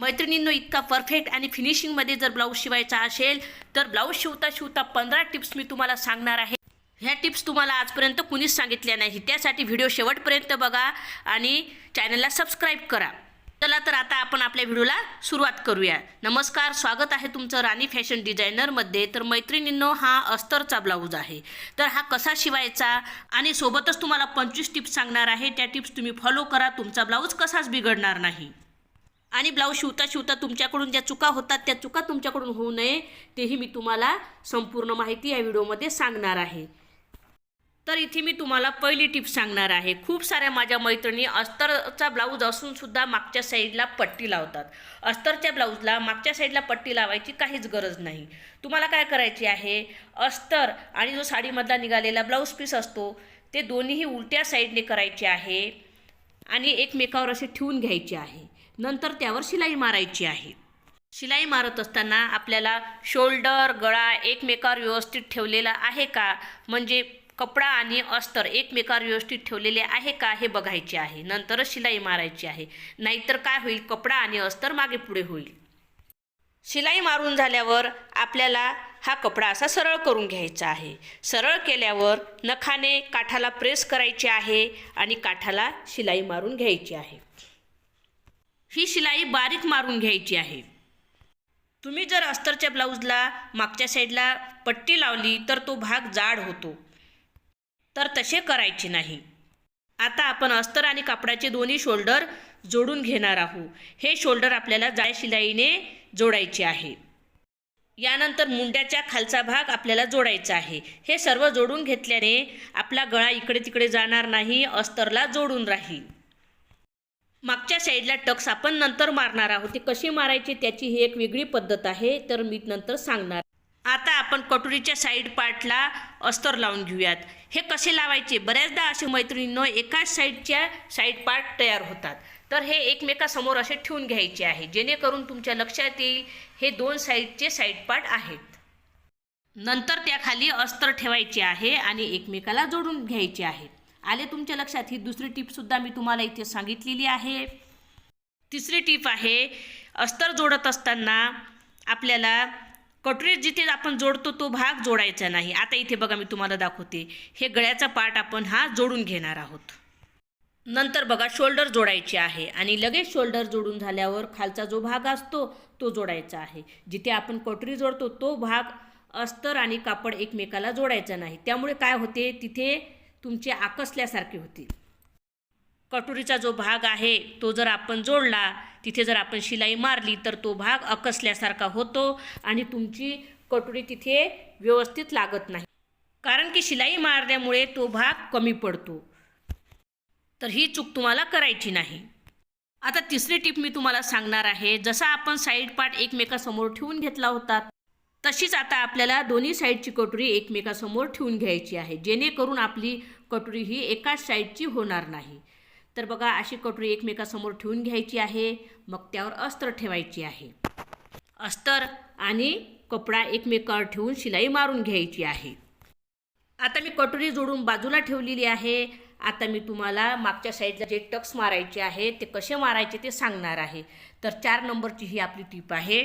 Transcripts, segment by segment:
मैत्रिणींनो इतका परफेक्ट आणि फिनिशिंगमध्ये जर ब्लाऊज शिवायचा असेल तर ब्लाऊज शिवता शिवता पंधरा टिप्स मी तुम्हाला सांगणार आहे. ह्या टिप्स तुम्हाला आजपर्यंत कुणीच सांगितल्या नाही त्यासाठी व्हिडिओ शेवटपर्यंत बघा आणि चॅनलला सबस्क्राईब करा. चला तर आता आपण आपल्या व्हिडिओला सुरुवात करूया. नमस्कार स्वागत आहे तुमचं राणी फॅशन डिझायनरमध्ये तर मैत्रिणींनो हा अस्तरचा ब्लाऊज आहे. तर हा कसा शिवायचा आणि सोबतच तुम्हाला पंचवीस टिप्स सांगणार आहे. त्या टिप्स तुम्ही फॉलो करा. तुमचा ब्लाऊज कसाच बिघडणार नाही. आणि ब्लाऊज शिवता शिवता तुमच्याकडून ज्या चुका होतात त्या चुका तुमच्याकडून होऊ नये तेही मी तुम्हाला संपूर्ण माहिती या व्हिडिओमध्ये सांगणार आहे. तर इथे मी तुम्हाला पहिली टिप सांगणार आहे. खूप साऱ्या माझ्या मैत्रिणी अस्तरचा ब्लाऊज असूनसुद्धा मागच्या साईडला पट्टी लावतात. अस्तरच्या ब्लाऊजला मागच्या साईडला पट्टी लावायची काहीच गरज नाही. तुम्हाला काय करायची आहे? अस्तर आणि जो साडीमधला निघालेला ब्लाऊज पीस असतो ते दोन्हीही उलट्या साईडने करायचे आहे आणि एकमेकावर असे ठेवून घ्यायचे आहे. नंतर त्यावर शिलाई मारायची आहे. शिलाई मारत असताना आपल्याला शोल्डर गळा एकमेकावर व्यवस्थित ठेवलेला आहे का? म्हणजे कपडा आणि अस्तर एकमेकावर व्यवस्थित ठेवलेले आहे का? हे बघायचे आहे. नंतरच शिलाई मारायची आहे. नाहीतर काय होईल? कपडा आणि अस्तर मागे पुढे होईल. शिलाई मारून झाल्यावर आपल्याला हा कपडा असा सरळ करून घ्यायचा आहे. सरळ केल्यावर नखाने काठाला प्रेस करायचे आहे आणि काठाला शिलाई मारून घ्यायची आहे. ही शिलाई बारीक मारून घ्यायची आहे. तुम्ही जर अस्तरच्या ब्लाऊजला मागच्या साईडला पट्टी लावली तर तो भाग जाड होतो. तर तसे करायचे नाही. आता आपण अस्तर आणि कापडाचे दोन्ही शोल्डर जोडून घेणार आहोत. हे शोल्डर आपल्याला जाळ शिलाईने जोडायचे आहे. यानंतर मुंड्याच्या खालचा भाग आपल्याला जोडायचा आहे. हे सर्व जोडून घेतल्याने आपला गळा इकडे तिकडे जाणार नाही अस्तरला जोडून राहील. मागच्या साईडला टक्स आपण नंतर मारणार आहोत. ते कशी मारायची त्याची ही एक वेगळी पद्धत आहे तर मी नंतर सांगणार. आता आपण कटोरीच्या साईड पार्टला अस्तर लावून घेऊयात. हे कसे लावायचे? बऱ्याचदा असे मैत्रिणींनो एकाच साईडच्या साईड पार्ट तयार होतात. तर हे एकमेकासमोर असे ठेवून घ्यायचे आहे. जेणेकरून तुमच्या लक्षात येईल हे दोन साईडचे साईड पार्ट आहेत. नंतर त्याखाली अस्तर ठेवायचे आहे आणि एकमेकाला जोडून घ्यायचे आहेत. आले तुमच्या लक्षात? ही दुसरी टिपसुद्धा मी तुम्हाला इथे सांगितलेली आहे. तिसरी टीप आहे अस्तर जोडत असताना आपल्याला कटोरी जिथे आपण जोडतो तो भाग जोडायचा नाही. आता इथे बघा मी तुम्हाला दाखवते. हे गळ्याचा पार्ट आपण हा जोडून घेणार आहोत. नंतर बघा शोल्डर जोडायचे आहे आणि लगेच शोल्डर जोडून झाल्यावर खालचा जो भाग असतो तो जोडायचा आहे. जिथे आपण कटोरी जोडतो तो भाग अस्तर आणि कापड एकमेकाला जोडायचा नाही. त्यामुळे काय होते? तिथे तुमचे आकसल्यासारखे होतील. कटोरीचा जो भाग आहे तो जर आपण जोडला तिथे जर आपण शिलाई मारली तर तो भाग अकसल्यासारखा होतो आणि तुमची कटोरी तिथे व्यवस्थित लागत नाही. कारण की शिलाई मारल्यामुळे तो भाग कमी पडतो. तर ही चूक तुम्हाला करायची नाही. आता तिसरी टिप मी तुम्हाला सांगणार आहे. जसा आपण साईड पार्ट एकमेकासमोर ठेवून घेतला होता तशीच आता आपल्याला दोन्ही साईडची कटोरी एकमेकासमोर ठेवून घ्यायची आहे. जेणेकरून आपली कटोरी ही एकाच साईडची होणार नाही. तर बघा अशी कटोरी एकमेकासमोर ठेवून घ्यायची आहे. मग त्यावर अस्तर ठेवायची आहे. अस्तर आणि कपडा एकमेकावर ठेवून शिलाई मारून घ्यायची आहे. आता मी कटोरी जोडून बाजूला ठेवलेली आहे. आता मी तुम्हाला मागच्या साईडला जे टक्स मारायचे आहे ते कसे मारायचे ते सांगणार आहे. तर चार नंबरची ही आपली टीप आहे.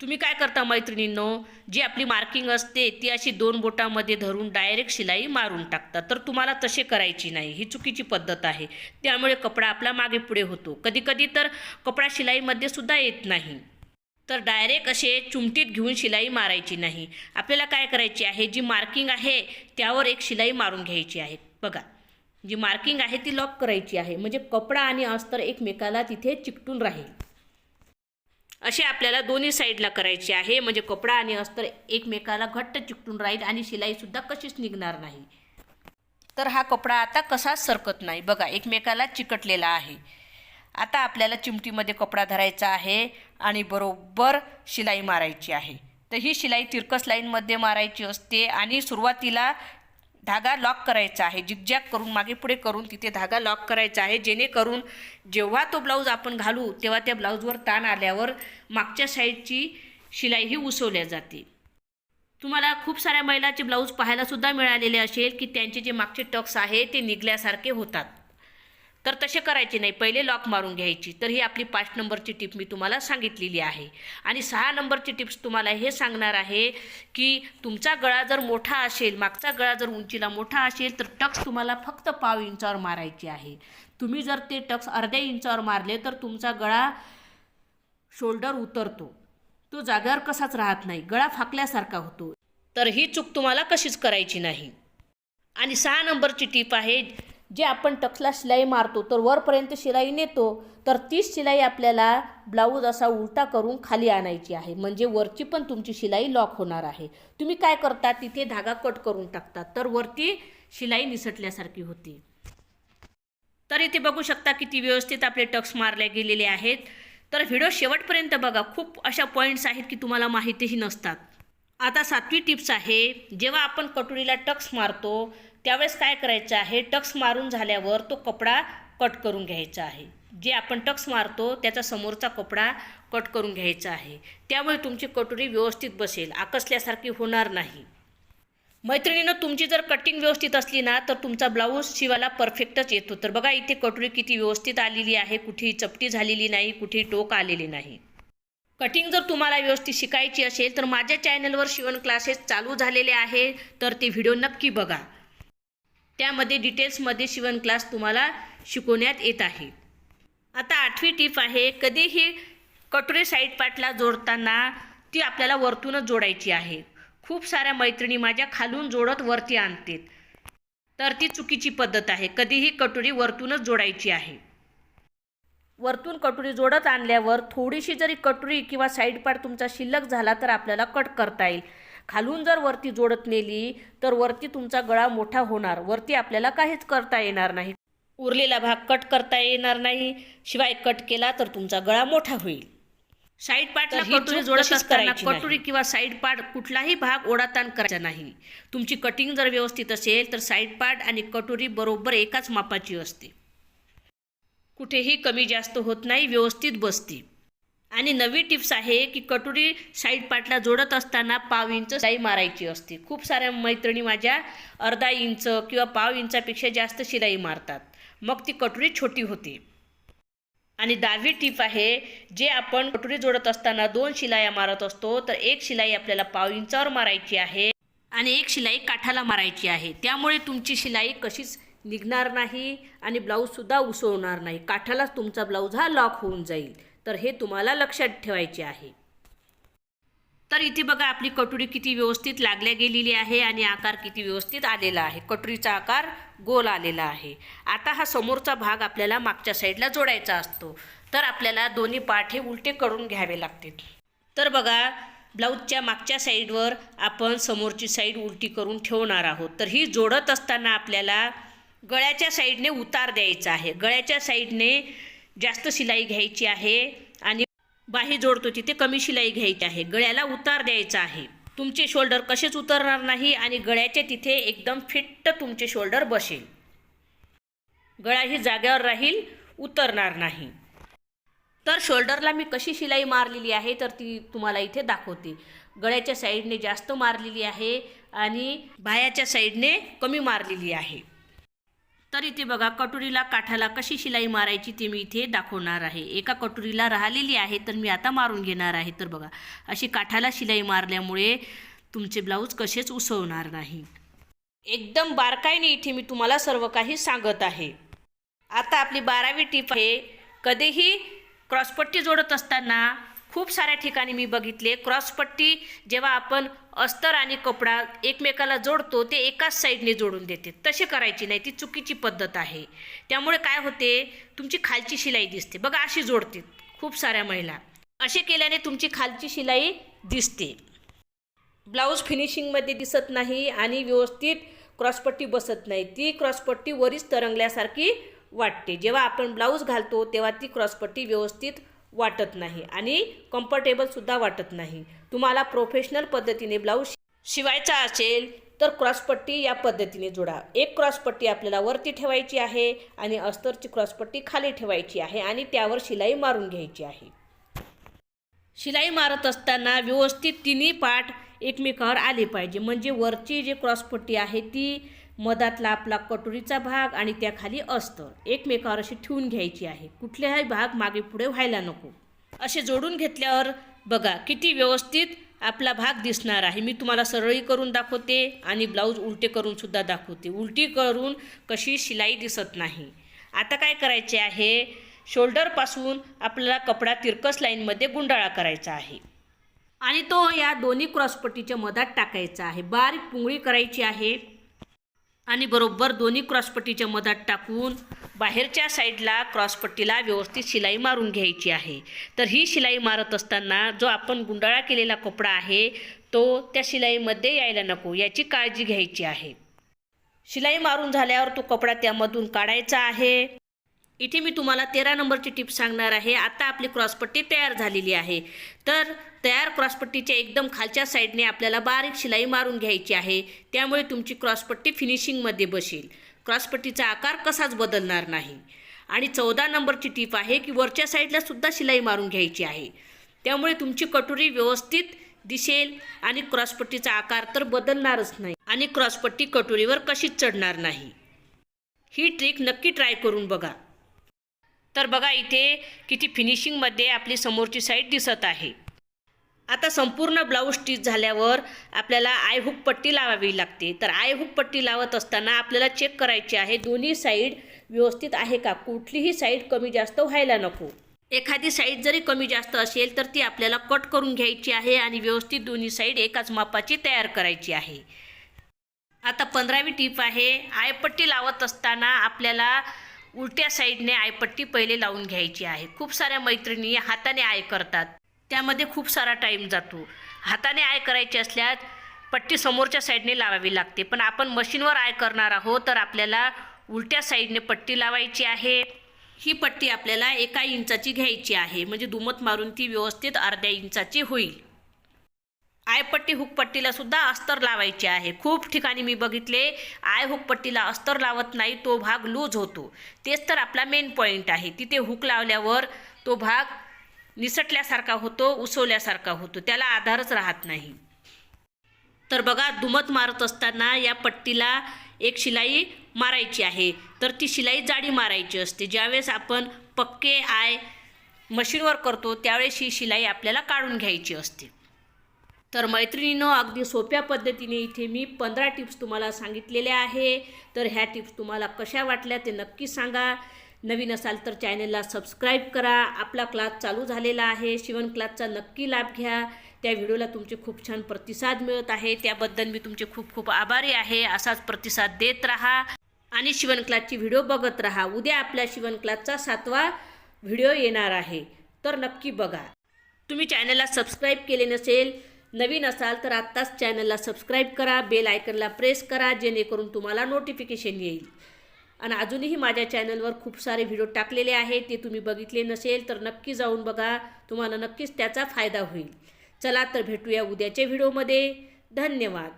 तुम्ही काय करता मैत्रिणींनो? जी आपली मार्किंग असते ती अशी दोन बोटामध्ये धरून डायरेक्ट शिलाई मारून टाकतात. तर तुम्हाला तसे करायची नाही. ही चुकीची पद्धत आहे. त्यामुळे कपडा आपला मागे पुढे होतो. कधीकधी तर कपडा शिलाईमध्ये सुद्धा येत नाही. तर डायरेक्ट असे चुमटीत घेऊन शिलाई मारायची नाही. आपल्याला काय करायची आहे? जी मार्किंग आहे त्यावर एक शिलाई मारून घ्यायची आहे. बघा जी मार्किंग आहे ती लॉक करायची आहे. म्हणजे कपडा आणि अस्तर एकमेकाला तिथे चिकटून राहील. असे आपल्याला दोन्ही साईडला करायचे आहे. म्हणजे कपडा आणि अस्तर एकमेकाला घट्ट चिकटून राहील आणि शिलाईसुद्धा कशीच निघणार नाही. तर हा कपडा आता कसाच सरकत नाही? बघा एकमेकाला चिकटलेला आहे. आता आपल्याला चिमटीमध्ये कपडा धरायचा आहे आणि बरोबर शिलाई मारायची आहे. तर ही शिलाई तिरकस लाईनमध्ये मारायची असते आणि सुरुवातीला धागा लॉक करायचा आहे. जिगजॅग करून मागे पुढे करून तिथे धागा लॉक करायचा आहे. जेणेकरून जेव्हा तो ब्लाऊज आपण घालू तेव्हा त्या ब्लाऊजवर ताण आल्यावर मागच्या साईडची शिलाई ही उसवल्या जाते. तुम्हाला खूप साऱ्या महिलाचे ब्लाऊज पाहायलासुद्धा मिळालेले असेल की त्यांचे जे मागचे टक्स आहे ते निघल्यासारखे होतात. तर तसे करायचे नाही. पहिले लॉक मारून घ्यायची. तर ही आपली पाच नंबरची टिप मी तुम्हाला सांगितलेली आहे. आणि सहा नंबरची टिप्स तुम्हाला हे सांगणार आहे की तुमचा गळा जर मोठा असेल मागचा गळा जर उंचीला मोठा असेल तर टक्स तुम्हाला फक्त पाव इंचावर मारायची आहे. तुम्ही जर ते टक्स अर्ध्या इंचावर मारले तर तुमचा गळा शोल्डर उतरतो. तो जागेवर कसाच राहत नाही. गळा फाकल्यासारखा होतो. तर ही चूक तुम्हाला कशीच करायची नाही. आणि सहा नंबरची टीप आहे जे आपण टक्सला शिलाई मारतो तर वरपर्यंत शिलाई नेतो तर तीच शिलाई आपल्याला ब्लाऊज असा उलटा करून खाली आणायची आहे. म्हणजे वरची पण तुमची शिलाई लॉक होणार आहे. तुम्ही काय करता तिथे धागा कट करून टाकता तर वरती शिलाई निसटल्यासारखी होती. तर इथे बघू शकता किती व्यवस्थित आपले टक्स मारले गेलेले आहेत. तर व्हिडिओ शेवटपर्यंत बघा. खूप अशा पॉईंट्स आहेत की तुम्हाला माहितीही नसतात. आता सातवी टिप्स आहे जेव्हा आपण कटोरीला टक्स मारतो त्यावेळेस काय करायचं आहे? टक्स मारून झाल्यावर तो कपडा कट करून घ्यायचा आहे. जे आपण टक्स मारतो त्याचा समोरचा कपडा कट करून घ्यायचा आहे. त्यामुळे तुमची कटोरी व्यवस्थित बसेल. आकसल्यासारखी होणार नाही. मैत्रिणीनं तुमची जर कटिंग व्यवस्थित असली ना तर तुमचा ब्लाऊज शिवायला परफेक्टच येतो. तर बघा इथे कटोरी किती व्यवस्थित आलेली आहे. कुठेही चपटी झालेली नाही कुठेही टोक आलेली नाही. कटिंग जर तुम्हाला व्यवस्थित शिकायची असेल तर माझ्या चॅनलवर शिवण क्लासेस चालू झालेले आहे. तर ते व्हिडिओ नक्की बघा. त्यामध्ये डिटेल्समध्ये शिवण क्लास तुम्हाला शिकवण्यात येत आहे. आता आठवी टीप आहे कधीही कटोरी साईड पाटला जोडताना ती आपल्याला वरतूनच जोडायची आहे. खूप साऱ्या मैत्रिणी माझ्या खालून जोडत वरती आणतात तर ती चुकीची पद्धत आहे कधीही कटोरी वरतूनच जोडायची आहे. वरतून कटोरी जोडत आणल्यावर थोडीशी जरी कटोरी किंवा साईड पार्ट तुमचा शिल्लक झाला तर आपल्याला कट करता येईल. खालून जर वरती जोडत नेली तर वरती तुमचा गळा मोठा होणार. वरती आपल्याला काहीच करता येणार नाही. उरलेला भाग कट करता येणार नाही. शिवाय कट केला तर तुमचा गळा मोठा होईल. साईड पार्टला कटोरी जोडत असताना. कटोरी किंवा साईड पार्ट कुठलाही भाग ओढाताण करायचा नाही. तुमची कटिंग जर व्यवस्थित असेल तर साईड पार्ट आणि कटोरी बरोबर एकाच मापाची असते. कुठेही कमी जास्त होत नाही व्यवस्थित बसते. आणि नवी टिप्स आहे की कटोरी साईड पाटला जोडत असताना पाव इंच साई मारायची असते. खूप साऱ्या मैत्रिणी माझ्या अर्धा इंच किंवा पाव इंचापेक्षा जास्त शिलाई मारतात. मग ती कटोरी छोटी होते. आणि दहावी टीप आहे जे आपण कटोरी जोडत असताना दोन शिलाया मारत असतो तर एक शिलाई आपल्याला पाव इंचावर मारायची आहे आणि एक शिलाई काठाला मारायची आहे. त्यामुळे तुमची शिलाई कशीच निघणार नाही आणि ब्लाऊजसुद्धा उसवणार नाही. काठालाच तुमचा ब्लाऊज हा लॉक होऊन जाईल. तर हे तुम्हाला लक्षात ठेवायचे आहे. तर इथे बघा आपली कटोरी किती व्यवस्थित लागल्या गेलेली आहे आणि आकार किती व्यवस्थित आलेला आहे. कटोरीचा आकार गोल आलेला आहे. आता हा समोरचा भाग आपल्याला मागच्या साईडला जोडायचा असतो. तर आपल्याला दोन्ही पाठ हे उलटे करून घ्यावे लागतील. तर बघा ब्लाऊजच्या मागच्या साईडवर आपण समोरची साईड उलटी करून ठेवणार आहोत. तर ही जोडत असताना आपल्याला गळ्याच्या साईडने उतार द्यायचा आहे. गळ्याच्या साईडने जास्त शिलाई घ्यायची आहे आणि बाही जोडतो तिथे कमी शिलाई घ्यायची आहे. गळ्याला उतार द्यायचा आहे. तुमचे शोल्डर कसेच उतरणार नाही आणि गळ्याचे तिथे एकदम फिट्ट तुमचे शोल्डर बसेल. गळा ही जाग्यावर राहील उतरणार नाही. तर शोल्डरला मी कशी शिलाई मारलेली आहे तर ती तुम्हाला इथे दाखवते. गळ्याच्या साईडने जास्त मारलेली आहे आणि बायाच्या साईडने कमी मारलेली आहे. तर इथे बघा कटोरीला काठाला कशी शिलाई मारायची ते मी इथे दाखवणार आहे. एका कटोरीला राहिलेली आहे तर मी आता मारून घेणार आहे. तर बघा अशी काठाला शिलाई मारल्यामुळे तुमचे ब्लाऊज कसेच उसवणार नाही. एकदम बारकाईने इथे मी तुम्हाला सर्व काही सांगत आहे. आता आपली बारावी टीप आहे कधीही क्रॉसपट्टी जोडत असताना खूप साऱ्या ठिकाणी मी बघितले. क्रॉसपट्टी जेव्हा आपण अस्तर आणि कपडा एकमेकाला जोडतो ते एकाच साईडने जोडून देते. तसे करायची नाही. ती चुकीची पद्धत आहे. त्यामुळे काय होते तुमची खालची शिलाई दिसते. बघा अशी जोडते खूप साऱ्या महिला. असे केल्याने तुमची खालची शिलाई दिसते. ब्लाऊज फिनिशिंगमध्ये दिसत नाही आणि व्यवस्थित क्रॉसपट्टी बसत नाही. ती क्रॉसपट्टी वरीच तरंगल्यासारखी वाटते. जेव्हा आपण ब्लाऊज घालतो तेव्हा ती क्रॉसपट्टी व्यवस्थित वाटत नाही आणि कम्फर्टेबलसुद्धा वाटत नाही. तुम्हाला प्रोफेशनल पद्धतीने ब्लाऊज शिवायचा असेल तर क्रॉसपट्टी या पद्धतीने जोडा. एक क्रॉसपट्टी आपल्याला वरती ठेवायची आहे आणि अस्तरची क्रॉसपट्टी खाली ठेवायची आहे आणि त्यावर शिलाई मारून घ्यायची आहे. शिलाई मारत असताना व्यवस्थित तिन्ही पाठ एकमेकावर आले पाहिजे. म्हणजे वरची जी क्रॉसपट्टी आहे ती मधातला आपला कटोरीचा भाग आणि त्याखाली अस्तर एकमेकावर अशी ठेवून घ्यायची आहे. कुठल्याही भाग मागे पुढे व्हायला नको. असे जोडून घेतल्यावर बघा किती व्यवस्थित आपला भाग दिसणार आहे. मी तुम्हाला सरळी करून दाखवते आणि ब्लाऊज उलटे करूनसुद्धा दाखवते. उलटी करून कशी शिलाई दिसत नाही. आता काय करायचे आहे? शोल्डरपासून आपल्याला कपडा तिरकस लाईनमध्ये गुंडाळा करायचा आहे. आणि तो या दोन्ही क्रॉसपट्टीच्या मधात टाकायचा आहे. बारीक पुंगळी करायची आहे. आणि बरोबर दोन्ही क्रॉसपट्टीच्या मधात टाकून बाहेरच्या साईडला क्रॉसपट्टीला व्यवस्थित शिलाई मारून घ्यायची आहे. तर ही शिलाई मारत असताना जो आपण गुंडाळा केलेला कपडा आहे तो त्या शिलाईमध्ये यायला नको याची काळजी घ्यायची आहे. शिलाई मारून झाल्यावर तो कपडा त्यामधून काढायचा आहे. इथे मी तुम्हाला तेरा नंबरची टिप सांगणार आहे. आता आपली क्रॉसपट्टी तयार झालेली आहे. तर तयार क्रॉसपट्टीच्या एकदम खालच्या साईडने आपल्याला बारीक शिलाई मारून घ्यायची आहे. त्यामुळे तुमची क्रॉसपट्टी फिनिशिंगमध्ये बसेल. क्रॉसपट्टीचा आकार कसाच बदलणार नाही. आणि चौदा नंबरची टीप आहे की वरच्या साईडला सुद्धा शिलाई मारून घ्यायची आहे. त्यामुळे तुमची कटोरी व्यवस्थित दिसेल आणि क्रॉसपट्टीचा आकार तर बदलणारच नाही आणि क्रॉसपट्टी कटोरीवर कशीच चढणार नाही. ही ट्रिक नक्की ट्राय करून बघा. तर बघा इथे किती फिनिशिंगमध्ये आपली समोरची साईड दिसत आहे. आता संपूर्ण ब्लाऊज स्टिच झाल्यावर आपल्याला आय हुक पट्टी लावावी लागते. तर आय हुक पट्टी लावत असताना आपल्याला चेक करायची आहे दोन्ही साईड व्यवस्थित आहे का? कुठलीही साईड कमी जास्त व्हायला नको. एखादी साईड जरी कमी जास्त असेल तर ती आपल्याला कट करून घ्यायची आहे आणि व्यवस्थित दोन्ही साईड एकाच मापाची तयार करायची आहे. आता पंधरावी टीप आहे आयपट्टी लावत असताना आपल्याला उलट्या साईडने आयपट्टी पहिले लावून घ्यायची आहे. खूप साऱ्या मैत्रिणी हाताने आय करतात. त्यामध्ये खूप सारा टाईम जातो. हाताने आय करायची असल्यास पट्टी समोरच्या साईडने लावावी लागते. पण आपण मशीनवर आय करणार आहोत तर आपल्याला उलट्या साईडने पट्टी लावायची आहे. ही पट्टी आपल्याला एका इंचाची घ्यायची आहे. म्हणजे दुमत मारून ती व्यवस्थित अर्ध्या इंचाची होईल. आयपट्टी हुकपट्टीला सुद्धा अस्तर लावायचे आहे. खूप ठिकाणी मी बघितले आय हुकपट्टीला अस्तर लावत नाही तो भाग लूज होतो. तेच तर आपला मेन पॉईंट आहे. तिथे हुक लावल्यावर तो भाग निसटल्यासारखा होतो उसवल्यासारखा होतो. त्याला आधारच राहत नाही. तर बघा दुमत मारत असताना या पट्टीला एक शिलाई मारायची आहे. तर ती शिलाई जाडी मारायची असते. ज्यावेळेस आपण पक्के आय मशीनवर करतो त्यावेळेस ही शिलाई आपल्याला काढून घ्यायची असते. तर मैत्रिणीनं अगदी सोप्या पद्धतीने इथे मी पंधरा टिप्स तुम्हाला सांगितलेल्या आहे. तर ह्या टिप्स तुम्हाला कशा वाटल्या ते नक्की सांगा. नवीन असाल तर चॅनलला सबस्क्राईब करा. आपला क्लास चालू झालेला आहे. शिवण क्लासचा नक्की लाभ घ्या. त्या व्हिडिओला तुमचे खूप छान प्रतिसाद मिळत आहे. त्याबद्दल मी तुमचे खूप खूप आभारी आहे. असाच प्रतिसाद देत राहा. आणि शिवण क्लासची व्हिडिओ बघत राहा. उद्या आपल्या शिवण क्लासचा सातवा व्हिडिओ येणार आहे. तर नक्की बघा. तुम्ही चॅनलला सबस्क्राईब केले नसेल नवीन असाल तर आत्ताच चॅनलला सबस्क्राईब करा बेल आयकनला प्रेस करा जेणेकरून तुम्हाला नोटिफिकेशन येईल. आणि अजूनही माझ्या चॅनलवर खूप सारे व्हिडिओ टाकलेले आहेत ते तुम्ही बघितले नसेल तर नक्की जाऊन बघा तुम्हाला नक्कीच त्याचा फायदा होईल. चला तर भेटूया उद्याच्या व्हिडिओमध्ये धन्यवाद.